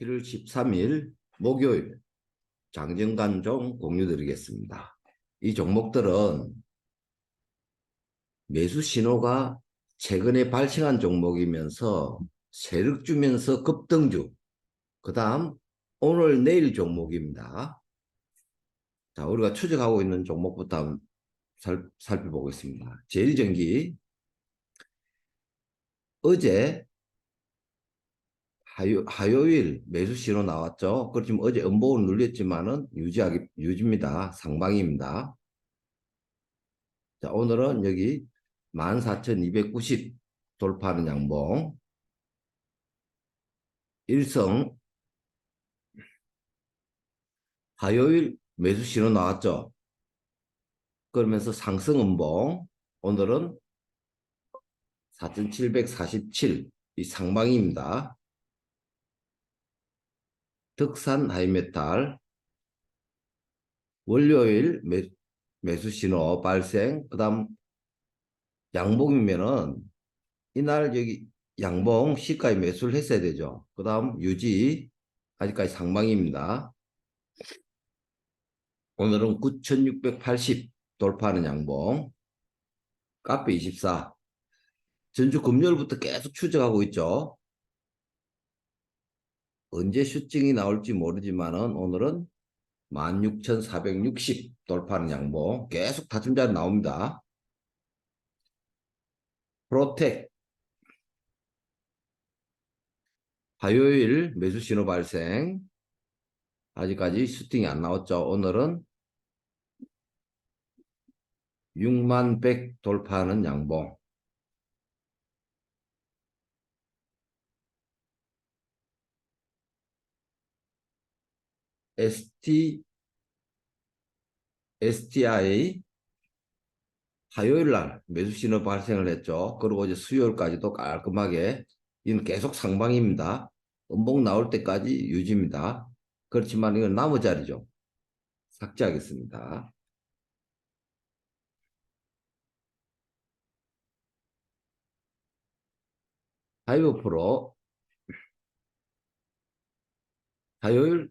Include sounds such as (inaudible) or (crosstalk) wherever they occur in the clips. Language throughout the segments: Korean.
7월 13일 목요일 장정간종 공유드리겠습니다. 이 종목들은 매수 신호가 최근에 발생한 종목이면서 세력 주면서 급등주 그 다음 오늘 내일 종목입니다. 자 우리가 추적하고 있는 종목부터 살, 살펴보겠습니다. 제일전기 어제 하요, 화요일 매수 신호 나왔죠. 그렇지만 어제 음봉을 눌렸지만은 유지하기, 유지입니다. 상방입니다. 자, 오늘은 여기 14,290 돌파하는 양봉. 일성 화요일 매수 신호 나왔죠. 그러면서 상승 음봉. 오늘은 4,747 이 상방입니다. 덕산 하이메탈 월요일 매, 매수 신호 발생 그 다음 양봉이면은 이날 여기 양봉 시가에 매수를 했어야 되죠. 그 다음 유지 아직까지 상방입니다. 오늘은 9680 돌파하는 양봉 카페 24 전주 금요일부터 계속 추적하고 있죠 언제 슈팅이 나올지 모르지만은 오늘은 16,460 돌파하는 양봉 계속 다툼 자리 나옵니다. 프로텍 화요일 매수 신호 발생 아직까지 슈팅이 안 나왔죠. 오늘은 6만 100 돌파하는 양봉 ST, STI 화요일 날 매수 신호 발생을 했죠. 그리고 이제 수요일까지도 깔끔하게 이는 계속 상방입니다. 음봉 나올 때까지 유지입니다. 그렇지만 이건 나무 자리죠. 삭제하겠습니다. 하이브 화요일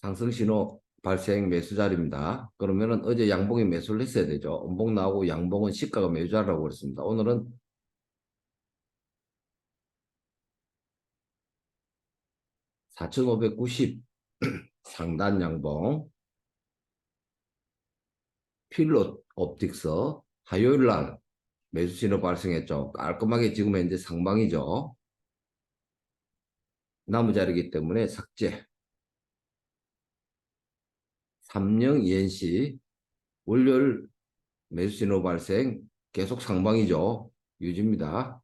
상승 신호 발생 매수 자리입니다. 그러면은 어제 양봉이 매수를 했어야 되죠. 음봉 나오고 양봉은 시가가 매수 자리라고 그랬습니다. 오늘은 4,590 (clears throat) 상단 양봉 필롯 옵틱스 화요일 날 매수 신호 발생했죠. 깔끔하게 지금 현재 상방이죠. 나무 자리이기 때문에 삭제. 삼령 ENC 월요일 매수 신호 발생 계속 상방이죠. 유지입니다.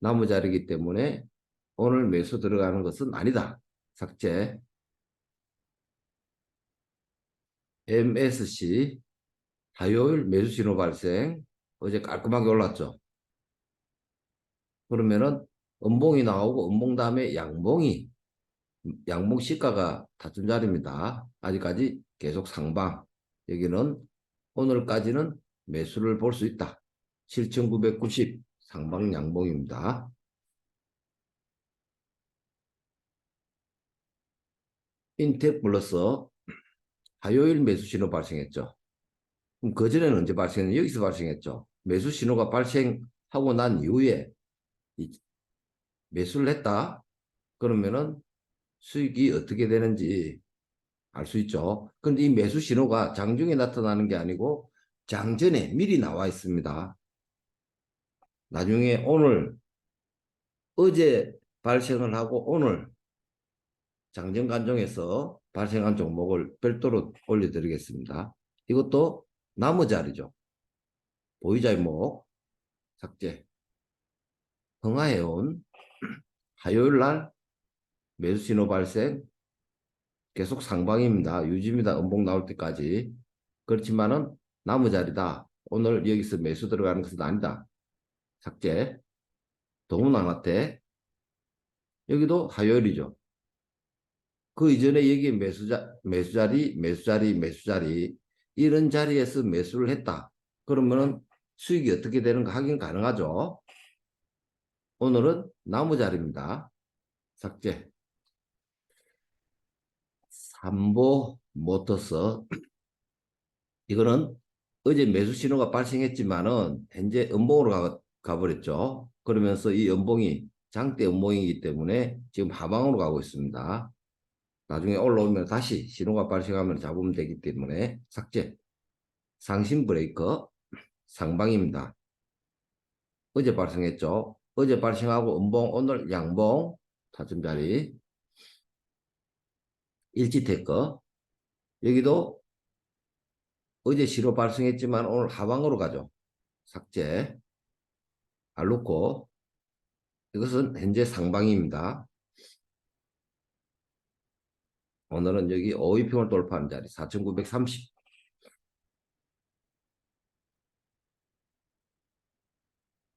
나무 자리이기 때문에 오늘 매수 들어가는 것은 아니다. 삭제. MSC 화요일 매수 신호 발생 어제 깔끔하게 올랐죠. 그러면은 음봉이 나오고 음봉 다음에 양봉이 양봉 시가가 다툰 자리입니다. 아직까지 계속 상방. 여기는 오늘까지는 매수를 볼 수 있다. 7,990 상방 양봉입니다. 인텍 플러스 화요일 매수 신호 발생했죠. 그럼 그전에는 언제 발생했냐? 여기서 발생했죠. 매수 신호가 발생하고 난 이후에 매수를 했다. 그러면은 수익이 어떻게 되는지 알 수 있죠. 그런데 이 매수 신호가 장중에 나타나는 게 아니고 장전에 미리 나와 있습니다. 나중에 오늘 어제 발생을 하고 오늘 장전 간종에서 발생한 종목을 별도로 올려드리겠습니다. 이것도 나무 자리죠. 보이자목 삭제. 흥하해온 (clears throat) 화요일 날 매수 신호 발생 계속 상방입니다. 유지입니다. 음봉 나올 때까지. 그렇지만은 나무 자리다. 오늘 여기서 매수 들어가는 것은 아니다. 삭제. 동문항한테 여기도 화요일이죠. 그 이전에 여기 매수자, 매수자리, 매수자리, 매수자리 이런 자리에서 매수를 했다. 그러면은 수익이 어떻게 되는가 확인 가능하죠. 오늘은 나무 자리입니다. 삭제. 삼보 모터스 (clears throat) 이거는 어제 매수 신호가 발생했지만은 현재 음봉으로 가, 가버렸죠. 그러면서 이 음봉이 장대 음봉이기 때문에 지금 하방으로 가고 있습니다. 나중에 올라오면 다시 신호가 발생하면 잡으면 되기 때문에 삭제. 상신 브레이커 (clears throat) 상방입니다. 어제 발생했죠. 어제 발생하고 음봉 오늘 양봉 타점 자리 일지테크 여기도 어제 시로 발생했지만 오늘 하방으로 가죠. 삭제 알루코 이것은 현재 상방입니다. 오늘은 여기 5위평을 돌파하는 자리 4930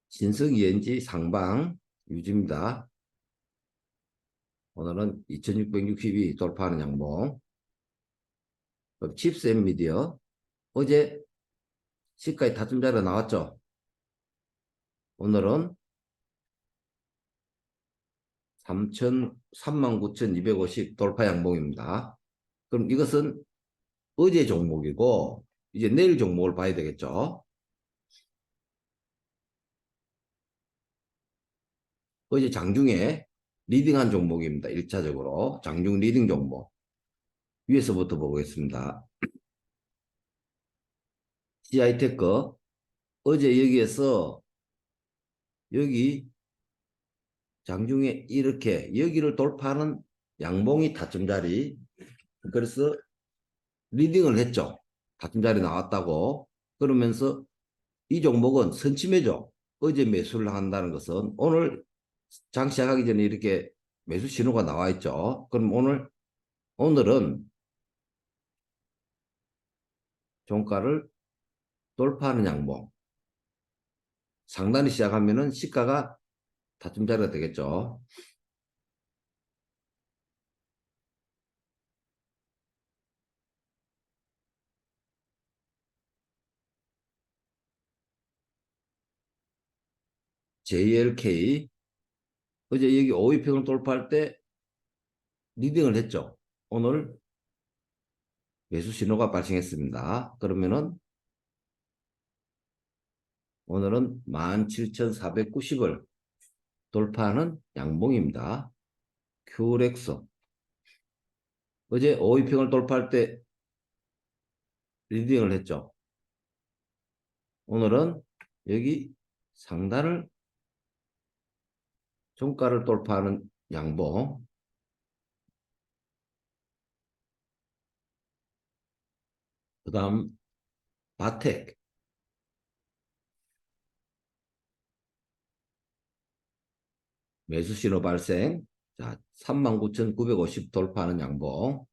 신석 ENG 상방 유지입니다. 오늘은 2662 돌파하는 양봉 칩셋 미디어 어제 시가에 자리 나왔죠. 오늘은 3천 39,250 돌파 양봉입니다. 그럼 이것은 어제 종목이고 이제 내일 종목을 봐야 되겠죠. 어제 장중에 리딩한 종목입니다. 1차적으로 장중 리딩 종목 위에서부터 보겠습니다. (clears throat) CI테크 어제 여기에서 여기 장중에 이렇게 여기를 돌파하는 양봉이 타점 자리 그래서 리딩을 했죠. 타점 자리 나왔다고 그러면서 이 종목은 선침해죠. 어제 매수를 한다는 것은 오늘 장 시작하기 전에 이렇게 매수 신호가 나와 있죠. 그럼 오늘 오늘은 종가를 돌파하는 양봉 상단이 시작하면은 시가가 다툼 자리가 되겠죠. JLK 어제 여기 5위평을 돌파할 때 리딩을 했죠. 오늘 매수 신호가 발생했습니다. 그러면은 오늘은 17,490을 돌파하는 양봉입니다. 큐렉스 어제 5위평을 돌파할 때 리딩을 했죠. 오늘은 여기 상단을 종가를 돌파하는 양봉. 그 다음 바텍. 매수 신호 발생. 자 39,950 돌파하는 양봉.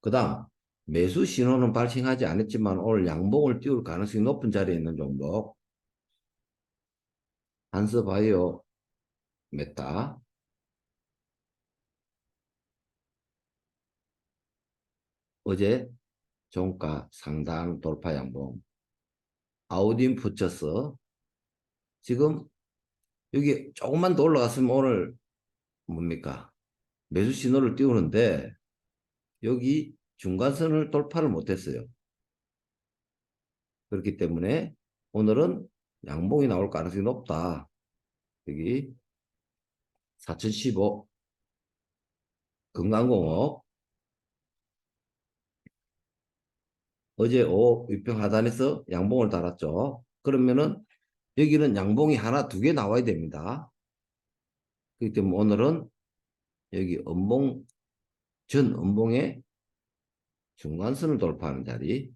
그 다음 매수 신호는 발생하지 않았지만 오늘 양봉을 띄울 가능성이 높은 자리에 있는 종목. 한스바이오 메타 어제 종가 상당 돌파 양봉. 아우딘 붙여스 지금 여기 조금만 더 올라갔으면 오늘 뭡니까? 매수 신호를 띄우는데 여기 중간선을 돌파를 못했어요. 그렇기 때문에 오늘은 양봉이 나올 가능성이 높다. 여기 4015 건강공업 어제 5 위평 하단에서 양봉을 달았죠. 그러면은 여기는 양봉이 하나 두 개 나와야 됩니다. 그렇기 때문에 오늘은 여기 음봉 전 음봉의 중간선을 돌파하는 자리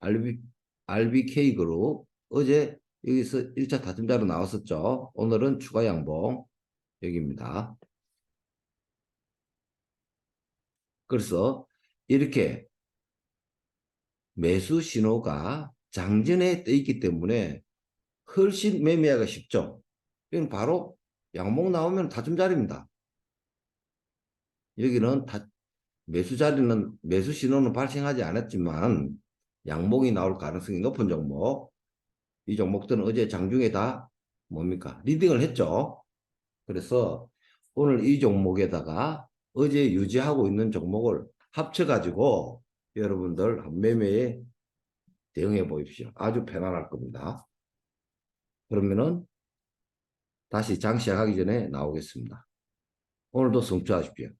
RB, RBK 그룹 어제 여기서 1차 다tum자로 나왔었죠. 오늘은 추가 양봉 여기입니다. 그래서 이렇게 매수 신호가 장전에 떠 있기 때문에 훨씬 매매하기가 쉽죠. 이건 바로 양봉 나오면 다tum 자리입니다. 여기는 다, 매수 자리는 매수 신호는 발생하지 않았지만 양봉이 나올 가능성이 높은 종목 이 종목들은 어제 장중에 다 뭡니까? 리딩을 했죠. 그래서 오늘 이 종목에다가 어제 유지하고 있는 종목을 합쳐가지고 여러분들 매매에 대응해 보십시오. 아주 편안할 겁니다. 그러면은 다시 장 시작하기 전에 나오겠습니다. 오늘도 성투하십시오.